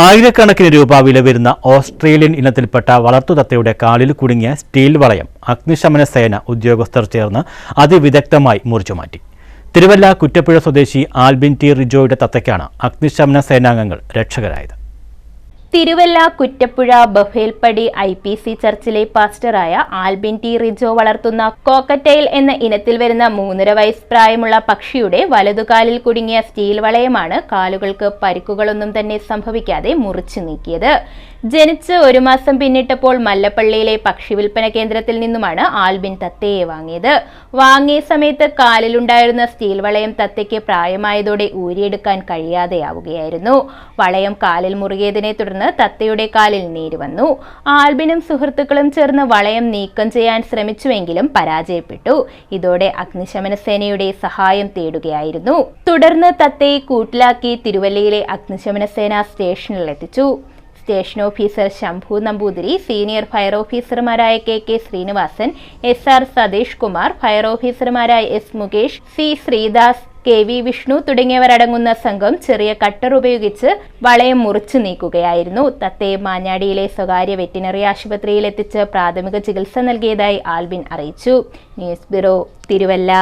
ആയിരക്കണക്കിന് രൂപ വില വരുന്ന ഓസ്ട്രേലിയൻ ഇനത്തിൽപ്പെട്ട വളർത്തുതത്തയുടെ കാലിൽ കുടുങ്ങിയ സ്റ്റീൽ വളയം അഗ്നിശമന സേന ഉദ്യോഗസ്ഥർ ചേർന്ന് അതിവിദഗ്ധമായി മുറിച്ചുമാറ്റി തിരുവല്ല കുറ്റപ്പുഴ സ്വദേശി ആൽബിൻ ടി റിജോയുടെ തത്തയ്ക്കാണ് അഗ്നിശമന സേനാംഗങ്ങൾ രക്ഷകരായത്. Thiruvalla Kuttapuzha ബഫേൽപ്പടി I P C ചർച്ചിലെ പാസ്റ്ററായ ആൽബിൻ ടി റിജോ വളർത്തുന്ന കോക്കറ്റൈൽ എന്ന ഇനത്തിൽ വരുന്ന മൂന്നര വയസ്സ് പ്രായമുള്ള പക്ഷിയുടെ വലതുകാലിൽ കുടുങ്ങിയ സ്റ്റീൽ വളയമാണ് കാലുകൾക്ക് പരിക്കുകളൊന്നും തന്നെ സംഭവിക്കാതെ മുറിച്ചു നീക്കിയത്. ജനിച്ച് ഒരു മാസം പിന്നിട്ടപ്പോൾ മല്ലപ്പള്ളിയിലെ പക്ഷി വിൽപ്പന കേന്ദ്രത്തിൽ നിന്നുമാണ് ആൽബിൻ തത്തയെ വാങ്ങിയത്. വാങ്ങിയ സമയത്ത് കാലിലുണ്ടായിരുന്ന സ്റ്റീൽ വളയം തത്തയ്ക്ക് പ്രായമായതോടെ ഊരിയെടുക്കാൻ കഴിയാതെയാവുകയായിരുന്നു. വളയം കാലിൽ മുറുകിയതിനെ തുടർന്ന് തത്തയുടെ കാലിൽ നീര് വന്നു. ആൽബിനും സുഹൃത്തുക്കളും ചേർന്ന് വളയം നീക്കം ചെയ്യാൻ ശ്രമിച്ചുവെങ്കിലും പരാജയപ്പെട്ടു. ഇതോടെ അഗ്നിശമന സേനയുടെ സഹായം തേടുകയായിരുന്നു. തുടർന്ന് തത്തയെ കൂട്ടിലാക്കി തിരുവല്ലയിലെ അഗ്നിശമന സേന സ്റ്റേഷനിൽ എത്തിച്ചു station officer Shambhu Namboothiri senior fire ഓഫീസർമാരായ K K Srinivasan S R Satheesh Kumar fire ഓഫീസർമാരായ S Mukesh C Sreedas K V Vishnu തുടങ്ങിയവരടങ്ങുന്ന സംഘം ചെറിയ കട്ടർ ഉപയോഗിച്ച് വളയം മുറിച്ചു നീക്കുകയായിരുന്നു. തത്തയെ മാഞ്ഞാടിയിലെ സ്വകാര്യ വെറ്റിനറി ആശുപത്രിയിൽ എത്തിച്ച് പ്രാഥമിക ചികിത്സ നൽകിയതായി ആൽബിൻ അറിയിച്ചു. News bureau Thiruvalla.